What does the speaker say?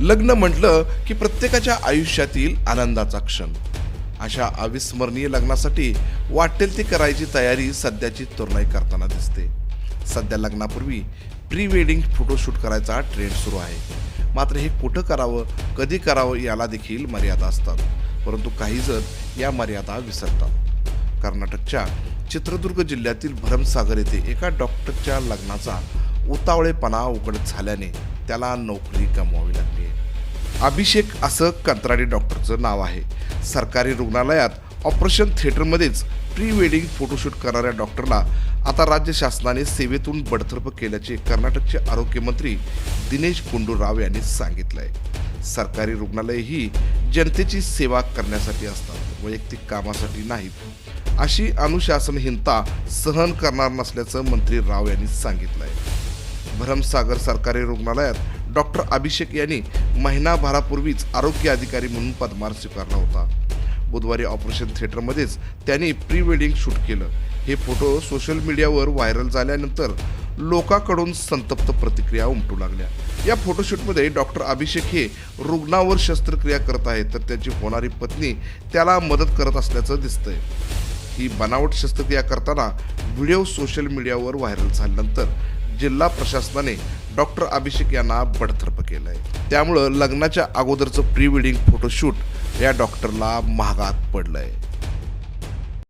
लग्न म्हटलं की प्रत्येकाच्या आयुष्यातील आनंदाचा क्षण. अशा अविस्मरणीय लग्नासाठी वाटेल ती करायची तयारी सध्याची तरुणाई करताना दिसते. सध्या लग्नापूर्वी प्री वेडिंग फोटोशूट करायचा ट्रेंड सुरू आहे. मात्र हे कुठं करावं कधी करावं याला देखील मर्यादा असतात. परंतु काही जण या मर्यादा विसरतात. कर्नाटकच्या चित्रदुर्ग जिल्ह्यातील भरमसागर येथे एका डॉक्टरच्या लग्नाचा उतावळेपणा उघड झाल्याने त्याला नोकरी गमवावी लागली. अभिषेक असं कंत्राटी डॉक्टरचं नाव आहे. सरकारी रुग्णालयात ऑपरेशन थिएटरमध्येच प्री वेडिंग फोटोशूट करणाऱ्या डॉक्टरला आता राज्य शासनाने सेवेतून बडतर्फ केल्याचे कर्नाटकचे आरोग्यमंत्री दिनेश गुंडूराव यांनी सांगितलंय. सरकारी रुग्णालय ही जनतेची सेवा करण्यासाठी असतात वैयक्तिक कामासाठी नाहीत. अशी अनुशासनहीनता सहन करणार नसल्याचं मंत्री राव यांनी सांगितलंय. भरमसागर सरकारी रुग्णालयात डॉक्टर अभिषेक यांनी महिनाभरापूर्वीच आरोग्य अधिकारी म्हणून पदभार स्वीकारला होता. बुधवारी ऑपरेशन थिएटरमध्येच त्यांनी प्री वेडिंग शूट केलं. हे फोटो सोशल मीडियावर व्हायरल झाल्यानंतर लोकांकडून संतप्त प्रतिक्रिया उमटू लागल्या. या फोटोशूटमध्ये डॉक्टर अभिषेक हे रुग्णावर शस्त्रक्रिया करत आहेत तर त्याची होणारी पत्नी त्याला मदत करत असल्याचं दिसतंय. ही बनावट शस्त्रक्रिया करताना व्हिडिओ सोशल मीडियावर व्हायरल झाल्यानंतर जिल्हा प्रशासनाने डॉक्टर अभिषेक यांना बडतर्फ केलंय. त्यामुळं लग्नाच्या अगोदरचं प्री वेडिंग फोटोशूट या डॉक्टरला महागात पडलंय.